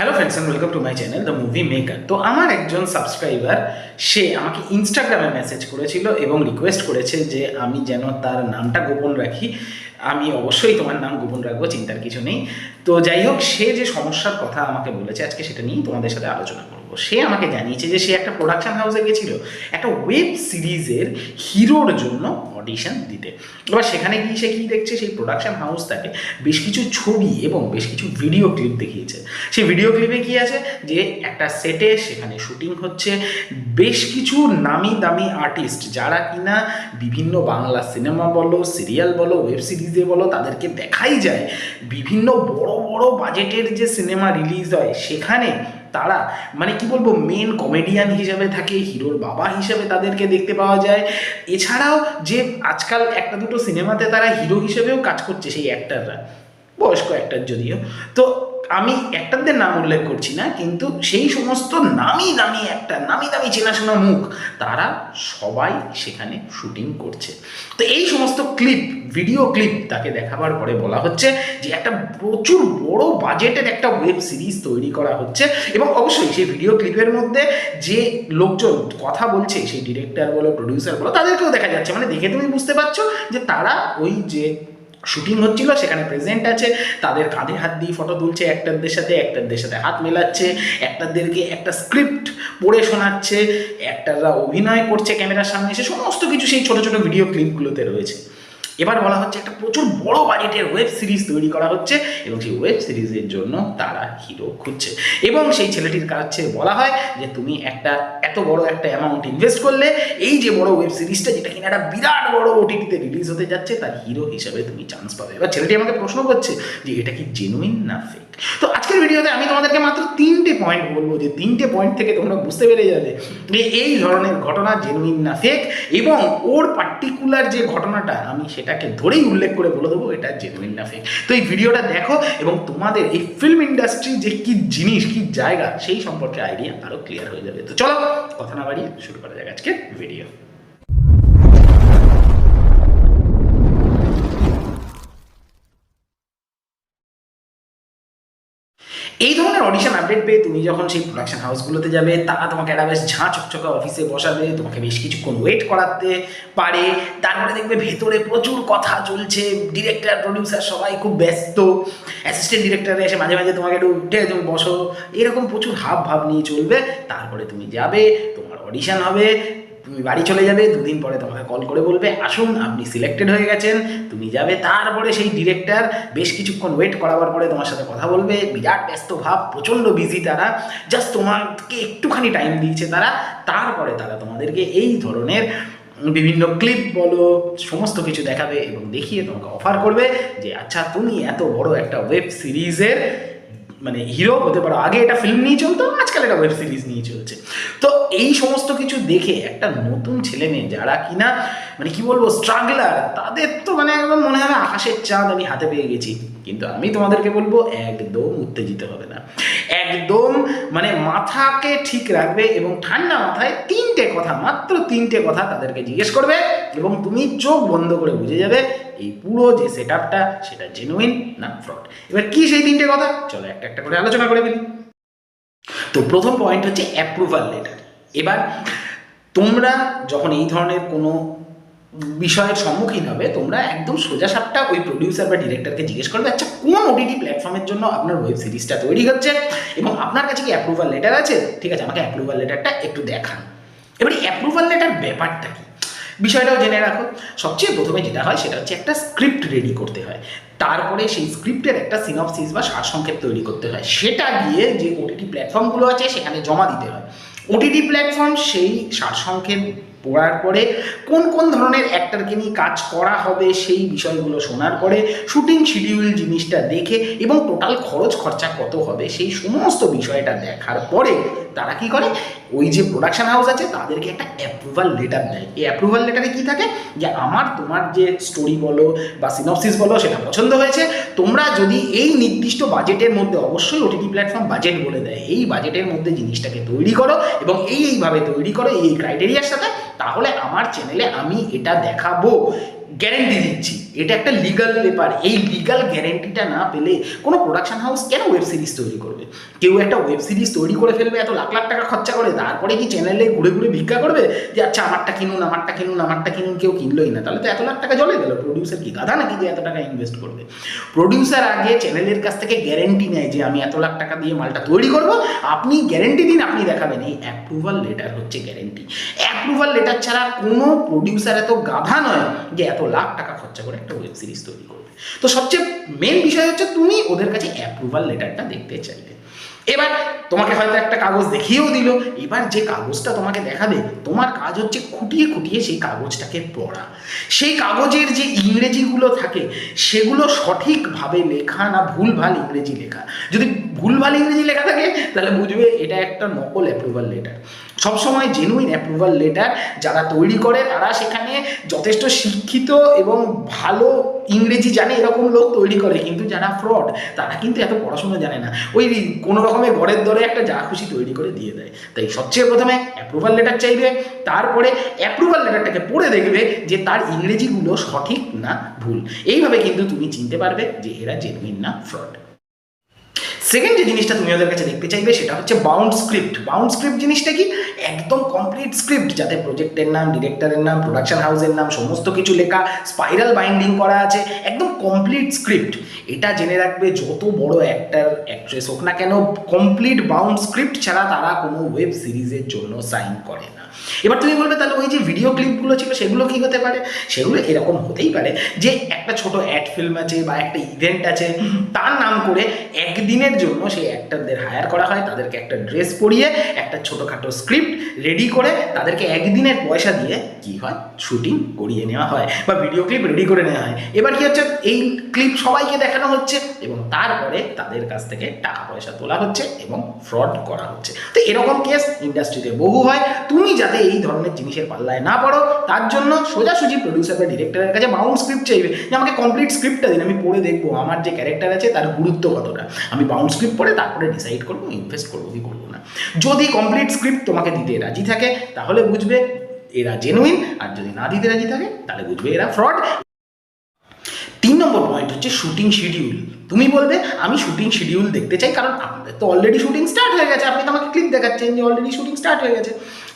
Hello friends and welcome to my channel the movie maker তো আমার একজন subscriber সে আমাকে ইনস্টাগ্রামে মেসেজ করেছিল এবং রিকোয়েস্ট করেছে যে আমি যেন তার নামটা গোপন রাখি। আমি অবশ্যই তোমার নাম গোপন রাখব, চিন্তার কিছু নেই। তো যাই হোক, সে যে সমস্যার কথা আমাকে বলেছে, আজকে সেটা নিয়েই তোমাদের সাথে আলোচনা করব। সে আমাকে জানিয়েছে যে সে একটা প্রোডাকশন হাউসে গেছিল, একটা ওয়েব সিরিজের হিরোর জন্য অডিশন দিতে। এবার সেখানে গিয়ে সে কী দেখছে? সেই প্রোডাকশন হাউস তাকে বেশ কিছু ছবি এবং বেশ কিছু ভিডিও ক্লিপ দেখিয়েছে। সেই ভিডিও ক্লিপে কী আছে? যে একটা সেটে সেখানে শুটিং হচ্ছে বেশ কিছু নামি দামি আর্টিস্ট যারা কিনা বিভিন্ন বাংলা সিনেমা বলো সিরিয়াল বলো ওয়েব সিরিজে বলো, তাদেরকে দেখাই যায়। বিভিন্ন বড় বড় বাজেটের যে সিনেমা রিলিজ হয়, সেখানে তারা মানে কি বলব মেন কমেডিয়ান হিসেবে থাকে, হিরোর বাবা হিসেবে তাদেরকে দেখতে পাওয়া যায়। এছাড়াও যে আজকাল একটা দুটো সিনেমাতে তারা হিরো হিসেবেও কাজ করছে সেই অ্যাক্টাররা বয়স্ক অ্যাক্টার যদিও। তো আমি অ্যাক্টারদের নাম উল্লেখ করছি না, কিন্তু সেই সমস্ত নামি দামি একটা, নামি দামি চেনাশোনা মুখ তারা সবাই সেখানে শুটিং করছে। তো এই সমস্ত ক্লিপ, ভিডিও ক্লিপ তাকে দেখাবার পরে বলা হচ্ছে যে একটা প্রচুর বড় বাজেটের একটা ওয়েব সিরিজ তৈরি করা হচ্ছে এবং অবশ্যই সেই ভিডিও ক্লিপের মধ্যে যে লোকজন কথা বলছে, সেই ডিরেক্টর বলো প্রডিউসার বলো, তাদেরকেও দেখা যাচ্ছে। মানে দেখে তুমি বুঝতে পারছ যে তারা ওই যে শুটিং হচ্ছিল, সেখানে প্রেজেন্ট আছে, তাদের কাঁধে হাত দিয়ে ফটো তুলছে অ্যাক্টারদের সাথে একটারদের সাথে হাত মেলাচ্ছে, একটারদেরকে একটা স্ক্রিপ্ট পড়ে শোনাচ্ছে, একটাররা অভিনয় করছে ক্যামেরার সামনে এসে সমস্ত কিছু সেই ছোটো ছোটো ভিডিও ক্লিপগুলোতে রয়েছে। এবার বলা হচ্ছে একটা প্রচুর বড় বাজেটের ওয়েব সিরিজ তৈরি করা হচ্ছে এবং সেই ওয়েব সিরিজের জন্য তারা হিরো খুঁজছে। এবং সেই ছেলেটির কাছে বলা হয় যে, তুমি একটা এত বড় একটা অ্যামাউন্ট ইনভেস্ট করলে এই যে বড় ওয়েব সিরিজটা যেটা কিনা একটা বিরাট বড় ওটিটিতে রিলিজ হতে যাচ্ছে, তার হিরো হিসেবে তুমি চান্স পাবে। এবার ছেলেটি আমাকে প্রশ্ন করছে যে, এটা কি জেনুইন না ফেক তো আজকের ভিডিওতে আমি তোমাদেরকে মাত্র তিনটে পয়েন্ট বলব, যে তিনটে পয়েন্ট থেকে তোমরা বুঝতে পেরে যাবে যে এই ধরনের ঘটনা জেনুইন না ফেক এবং ওর পার্টিকুলার যে ঘটনাটা, আমি সেটাকে ধরেই উল্লেখ করে বলে দেবো, এটা জেনুইন না ফেক তো এই ভিডিওটা দেখো এবং তোমাদের এই ফিল্ম ইন্ডাস্ট্রি যে কি জিনিস, কি জায়গা, সেই সম্পর্কে আইডিয়া আরও ক্লিয়ার হয়ে যাবে। তো চলো, কথা না বাড়িয়ে শুরু করা যাক আজকে ভিডিও এই ধরনের অডিশন আপডেট পেয়ে তুমি যখন সেই প্রোডাকশন হাউসগুলোতে যাবে, তারা তোমাকে একটা বেশ ঝাঁ চকচকা অফিসে বসাবে, তোমাকে বেশ কিছুক্ষণ ওয়েট করাতে পারে। তারপরে দেখবে ভেতরে প্রচুর কথা চলছে ডিরেক্টর প্রডিউসার সবাই খুব ব্যস্ত অ্যাসিস্ট্যান্ট ডিরেক্টরে এসে মাঝে মাঝে তোমাকে একটু উঠে তুমি বসো। এরকম প্রচুর হাব ভাব নিয়ে চলবে। তারপরে তুমি যাবে, তোমার অডিশন হবে তুমি বাড়ি চলে যাবে, দুদিন পরে তোমাকে কল করে বলবে, আসুন, আপনি সিলেক্টেড হয়ে গেছেন, তুমি যাবে। তারপরে সেই ডিরেক্টর বেশ কিছুক্ষণ ওয়েট করাবার পরে তোমার সাথে কথা বলবে। বিরাট ব্যস্ত ভাব, প্রচণ্ড বিজি তারা। জাস্ট তোমাকে একটুখানি টাইম দিয়েছে তারা। তারপরে তারা তোমাদেরকে এই ধরনের বিভিন্ন ক্লিপ বলো, সমস্ত কিছু দেখাবে এবং দেখিয়ে তোমাকে অফার করবে যে আচ্ছা তুমি এত বড় একটা ওয়েব সিরিজের মানে হিরো হতে পারো। আগে এটা ফিল্ম নিয়ে চলতো, আজকাল এটা ওয়েব সিরিজ নিয়ে চলছে। তো এই সমস্ত কিছু দেখে একটা নতুন ছেলে মেয়ে, যারা কিনা মানে কি বলব স্ট্রাগলার তাদের তো মানে একদম মনে হবে আকাশের চাঁদ আমি হাতে পেয়ে গেছি। কিন্তু আমি তোমাদেরকে বলব, একদম উত্তেজিত হবে না। একদম মানে মাথাকে ঠিক রাখবে এবং ঠান্ডা মাথায় তিনটে কথা, মাত্র তিনটে কথা তাদেরকে জিজ্ঞেস করবে। এবং তুমি চোখ বন্ধ করে বুঝে যাবে এই পুরো যে সেট আপটা সেটা জেনুইন না ফ্রড এবার কি সেই তিনটে কথা? চলো একটা একটা করে আলোচনা করে ফেলি। তো প্রথম পয়েন্ট হচ্ছে অ্যাপ্রুভাল লেটার এবার তোমরা যখন এই ধরনের কোনো বিষয়ের সম্মুখীন হবে, তোমরা একদম সোজা সাপটা ওই প্রডিউসার বা ডিরেক্টরকে জিজ্ঞেস করবে আচ্ছা কোন ওটিটি প্ল্যাটফর্মের জন্য আপনার ওয়েব সিরিজটা তৈরি হচ্ছে? এবং আপনার কাছে কি অ্যাপ্রুভাল লেটার আছে? ঠিক আছে, আমাকে অ্যাপ্রুভাল লেটারটা একটু দেখান। এবার অ্যাপ্রুভাল লেটার ব্যাপারটা কি? বিষয়টাও জেনে রাখো। সবচেয়ে প্রথমে যেটা হয় সেটা হচ্ছে একটা স্ক্রিপ্ট রেডি করতে হয়। তারপরে সেই স্ক্রিপ্টের একটা সিনপসিস বা সারসংক্ষেপ তৈরি করতে হয়। সেটা গিয়ে যে ওটিটি প্ল্যাটফর্মগুলো আছে সেখানে জমা দিতে হয়। ওটিটি প্ল্যাটফর্ম সেই সারসংক্ষেপ পড়ার পরে কোন কোন ধরনের অ্যাক্টারকে নিয়ে কাজ করা হবে সেই বিষয়গুলো শোনার পরে শুটিং শিডিউল জিনিসটা দেখে এবং টোটাল খরচ খরচা কত হবে সেই সমস্ত বিষয়টা দেখার পরে তারা কি করে? ওই যে প্রোডাকশন হাউস আছে তাদেরকে একটা অ্যাপ্রুভাল লেটার দেয়। এই অ্যাপ্রুভাল লেটারে কি থাকে? যে আমার তোমার যে স্টোরি বলো বা সিনপসিস বলো সেটা পছন্দ হয়েছে। তোমরা যদি এই নির্দিষ্ট বাজেটের মধ্যে অবশ্যই ওটিটি প্ল্যাটফর্ম বাজেট বলে দেয়। এই বাজেটের মধ্যে জিনিসটাকে তৈরি করো এবং এই এইভাবে তৈরি করো এই ক্রাইটেরিয়ার সাথে তাহলে আমার চ্যানেলে আমি এটা দেখাবো। গ্যারেন্টি দিচ্ছি। এটা একটা লিগাল পেপার এই লিগাল গ্যারেন্টিটা না পেলে কোনো প্রোডাকশন হাউস কেন ওয়েব সিরিজ তৈরি করবে? কেউ একটা ওয়েব সিরিজ তৈরি করে ফেলবে, এত লাখ লাখ টাকা খরচা করে, তারপরে কি চ্যানেলে ঘুরে ঘুরে ভিক্ষা করবে? যে আচ্ছা আমারটা কিনুন আমারটা কিনুন আমারটা কিনুন, কেউ কিনলোই না। তাহলে তো এত লাখ টাকা জলে গেল। প্রডিউসার কি গাধা নাকি যে এত টাকা ইনভেস্ট করবে? প্রডিউসার আগে চ্যানেলের কাছ থেকে গ্যারেন্টি নেয় যে আমি এত লাখ টাকা দিয়ে মালটা তৈরি করব। আপনি গ্যারেন্টি দিন, আপনি দেখাবেন। এই অ্যাপ্রুভাল লেটার হচ্ছে গ্যারেন্টি অ্যাপ্রুভাল লেটার ছাড়া কোনো প্রডিউসার এত গাধা নয় যে এত লাখ টাকা খরচা করে একটা ওয়েব সিরিজ তৈরি করবে। তো সবচেয়ে মেন বিষয় হচ্ছে তুমি ওদের কাছে অ্যাপ্রুভাল লেটারটা দেখতে চাইবে। এবার তোমাকে হয়তো একটা কাগজ দেখিয়েও দিল। এবার যে কাগজটা তোমাকে দেখাবে, তোমার কাজ হচ্ছে খুঁটিয়ে খুঁটিয়ে সেই কাগজটাকে পড়া। সেই কাগজের যে ইংরেজিগুলো থাকে, সেগুলো সঠিকভাবে লেখা না ভুলভাল ইংরেজি লেখা। যদি ভুলভাল ইংরেজি লেখা থাকে, তাহলে বুঝবে এটা একটা নকল অ্যাপ্রুভাল লেটার সবসময় জেনুইন অ্যাপ্রুভাল লেটার যারা তৈরি করে, তারা সেখানে যথেষ্ট শিক্ষিত এবং ভালো ইংরেজি জানে, এরকম লোক তৈরি করে। কিন্তু যারা ফ্রড তারা কিন্তু এত পড়াশোনা জানে না। ওই কোনো রকমের ঘরের দরে একটা যা খুশি তৈরি করে দিয়ে দেয়। তাই সবচেয়ে প্রথমে অ্যাপ্রুভাল লেটার চাইবে, তারপরে অ্যাপ্রুভাল লেটারটাকে পড়ে দেখবে যে তার ইংরেজিগুলো সঠিক না ভুল। এইভাবে কিন্তু তুমি চিনতে পারবে যে এরা জেনুইন না ফ্রড সেকেন্ড যে জিনিসটা তুমি ওদের কাছে দেখতে চাইবে, সেটা হচ্ছে বাউন্ড স্ক্রিপ্ট বাউন্ড স্ক্রিপ্ট জিনিসটা কি? একদম কমপ্লিট স্ক্রিপ্ট যাতে প্রজেক্টের নাম ডিরেক্টরের নাম প্রোডাকশন হাউসের নাম, সমস্ত কিছু লেখা স্পাইরাল বাইন্ডিং করা আছে, একদম কমপ্লিট স্ক্রিপ্ট এটা জেনে রাখবে, যত বড় অ্যাক্টার অ্যাক্ট্রেস হোক না কেন কমপ্লিট বাউন্ড স্ক্রিপ্ট ছাড়া তারা কোনো ওয়েব সিরিজের জন্য সাইন করে না। এবার তুমি বলবে, তাহলে ওই যে ভিডিও ক্লিপগুলো ছিল, সেগুলো কি হতে পারে? সেগুলো এরকম হতেই পারে যে একটা ছোট অ্যাড ফিল্ম আছে বা একটা ইভেন্ট আছে, তার নাম করে একদিনের জন্য সেই অ্যাক্টারদের হায়ার করা হয়, তাদেরকে একটা ড্রেস পরিয়ে, একটা ছোটোখাটো স্ক্রিপ্ট রেডি করে, তাদেরকে একদিনের পয়সা দিয়ে কি হয়? শুটিং করিয়ে নেওয়া হয় বা ভিডিও ক্লিপ রেডি করে নেওয়া হয়। এবার কি হচ্ছে? এই ক্লিপ সবাইকে দেখানো হচ্ছে এবং তারপরে তাদের কাছ থেকে টাকা পয়সা তোলা হচ্ছে এবং ফ্রড করা হচ্ছে। তো এরকম কেস ইন্ডাস্ট্রিতে বহু হয়। তুমি যাতে এই ধরনের জিনিসের পাল্লায় না পড়ো। তার জন্য সোজাসুজি প্রডিউসার বা ডিরেক্টরের কাছে বাউন্ড স্ক্রিপ্ট চাইবে যে, আমাকে কমপ্লিট স্ক্রিপ্টটা দিন, আমি পড়ে দেখব। আমার যে ক্যারেক্টার আছে, তার গুরুত্ব কতটা? আমি বাউন্ড স্ক্রিপ্ট পড়ে তারপরে ডিসাইড করব ইনভেস্ট করব কি করব না। যদি কমপ্লিট স্ক্রিপ্ট তোমাকে দিতে রাজি থাকে, তাহলে বুঝবে এরা জেনুইন আর যদি না দিতে রাজি থাকে, তাহলে বুঝবে এরা ফ্রড তিন নম্বর পয়েন্ট হচ্ছে শুটিং শিডিউল তুমি বলবে, আমি শুটিং শিডিউল দেখতে চাই, কারণ আপনাদের তো অলরেডি শুটিং স্টার্ট হয়ে গেছে। আপনি তো আমাকে ক্লিপ দেখাচ্ছেন যে অলরেডি শুটিং স্টার্ট হয়ে গেছে।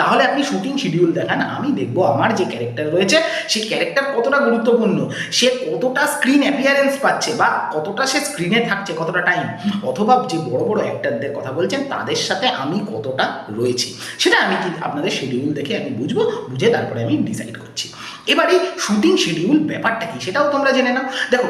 তাহলে আপনি শুটিং শিডিউল দেখান, আমি দেখব আমার যে ক্যারেক্টার রয়েছে সেই ক্যারেক্টার কতটা গুরুত্বপূর্ণ, সে কতটা স্ক্রিন অ্যাপিয়ারেন্স পাচ্ছে বা কতটা সে স্ক্রিনে থাকছে, কতটা টাইম অথবা যে বড় বড় অ্যাক্টারদের কথা বলছেন, তাদের সাথে আমি কতটা রয়েছি, সেটা আমি কি আপনাদের শিডিউল দেখে আমি বুঝব, বুঝে তারপরে আমি ডিসাইড করছি। এবার শুটিং শিডিউল ব্যাপারটা কি, সেটাও তোমরা জেনে নাও। দেখো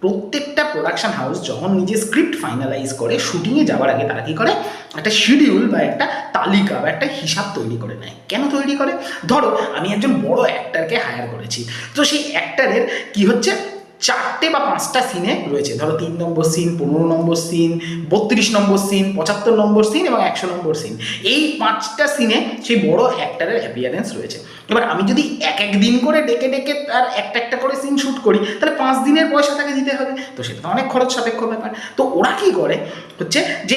প্রত্যেকটা প্রোডাকশন হাউস যখন নিজে স্ক্রিপ্ট ফাইনালাইজ করে শুটিংয়ে যাওয়ার আগে তারা কী করে? একটা শিডিউল বা একটা তালিকা বা একটা হিসাব তৈরি করে নেয়। কেন তৈরি করে? ধরো, আমি একজন বড় অ্যাক্টারকে হায়ার করেছি। তো সেই অ্যাক্টারের কি হচ্ছে? চারটে বা পাঁচটা সিনে রয়েছে। ধরো তিন নম্বর সিন পনেরো নম্বর সিন বত্রিশ নম্বর সিন পঁচাত্তর নম্বর সিন এবং একশো নম্বর সিন এই পাঁচটা সিনে সেই বড় অ্যাক্টারের অ্যাপিয়ারেন্স রয়েছে। এবার আমি যদি এক এক দিন করে ডেকে ডেকে তার একটা একটা করে সিন শ্যুট করি, তাহলে পাঁচ দিনের পয়সা তাকে দিতে হবে। তো সেটা তো অনেক খরচ সাপেক্ষ ব্যাপার। তো ওরা কি করে? হচ্ছে যে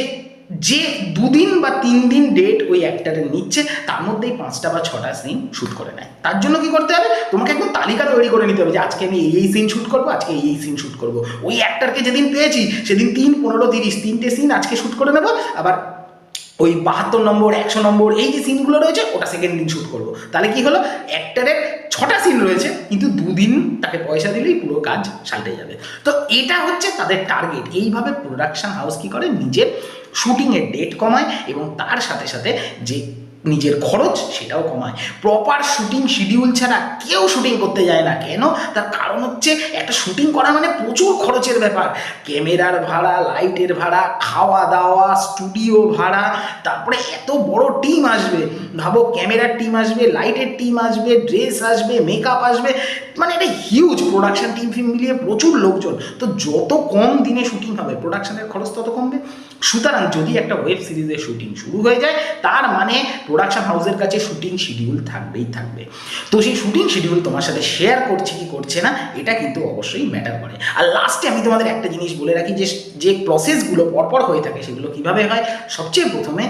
যে দুদিন বা তিন দিন ডেট ওই অ্যাক্টারের নিচ্ছে, তার মধ্যেই পাঁচটা বা ছটা সিন শ্যুট করে নেয়। তার জন্য কি করতে হবে? তোমাকে একদম তালিকা তৈরি করে নিতে হবে যে, আজকে আমি এই এই সিন শ্যুট করব, আজকে এই এই সিন শ্যুট করব। ওই অ্যাক্টারকে যেদিন পেয়েছি, সেদিন তিন, পনেরো, তিরিশ, তিনটে সিন আজকে শ্যুট করে নেব। আবার ওই বাহাত্তর নম্বর, একশো নম্বর, এই যে সিনগুলো রয়েছে, ওটা সেকেন্ড দিন শ্যুট করব। তাহলে কি হলো? অ্যাক্টারের ছটা সিন রয়েছে, কিন্তু দুদিন তাকে পয়সা দিলেই পুরো কাজ সালটে যাবে। তো এটা হচ্ছে তাদের টার্গেট এইভাবে প্রোডাকশন হাউস কি করে? নিজের শুটিংয়ের ডেট কমায় এবং তার সাথে সাথে যে নিজের খরচ সেটাও কমায়। প্রপার শুটিং শিডিউল ছাড়া কেউ শুটিং করতে যায় না। কেন? তার কারণ হচ্ছে একটা শুটিং করা মানে প্রচুর খরচের ব্যাপার। ক্যামেরার ভাড়া লাইটের ভাড়া খাওয়া দাওয়া স্টুডিও ভাড়া, তারপরে এত বড় টিম আসবে। ভাবো, ক্যামেরার টিম আসবে লাইটের টিম আসবে ড্রেস আসবে মেকআপ আসবে। মানে এটা হিউজ প্রোডাকশন টিম ফিম মিলিয়ে প্রচুর লোকজন। তো যত কম দিনে শুটিং হবে প্রোডাকশনের খরচ তত কমবে। সুতরাং যদি একটা ওয়েব সিরিজের শুটিং শুরু হয়ে যায়, তার মানে প্রোডাকশন হাউসের কাছে শুটিং শিডিউল থাকবেই থাকবে। তো সেই শুটিং শিডিউল তোমার সাথে শেয়ার করছে কি করছে না, এটা কিন্তু অবশ্যই ম্যাটার করে। আর লাস্টে আমি তোমাদের একটা জিনিস বলে রাখি, যে যে প্রসেসগুলো পরপর হয়ে থাকে, সেগুলো কীভাবে হয়? সবচেয়ে প্রথমে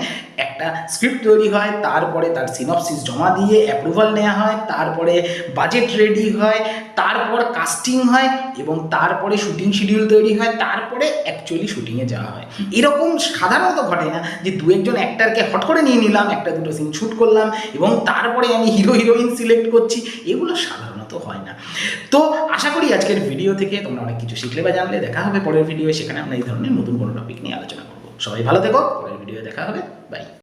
একটা স্ক্রিপ্ট তৈরি হয়, তারপরে তার সিনপসিস জমা দিয়ে অ্যাপ্রুভাল নেওয়া হয়, তারপরে বাজেট রেডি হয়, তারপর কাস্টিং হয়, এবং তারপরে শুটিং শিডিউল তৈরি হয়, তারপরে অ্যাকচুয়ালি শুটিংয়ে যাওয়া হয়। এরকম সাধারণত ঘটে না যে দু একজন অ্যাক্টারকে হট করে নিয়ে নিলাম, একটা দুটো সিন শ্যুট করলাম এবং তারপরে আমি হিরো হিরোইন সিলেক্ট করছি। এগুলো সাধারণত হয় না। তো আশা করি আজকের ভিডিও থেকে তোমরা অনেক কিছু শিখলে বা জানলে। দেখা হবে পরের ভিডিও সেখানে আমরা এই ধরনের নতুন কোনো টপিক নিয়ে আলোচনা করব। সবাই ভালো থেকো। পরের ভিডিও দেখা হবে। বাই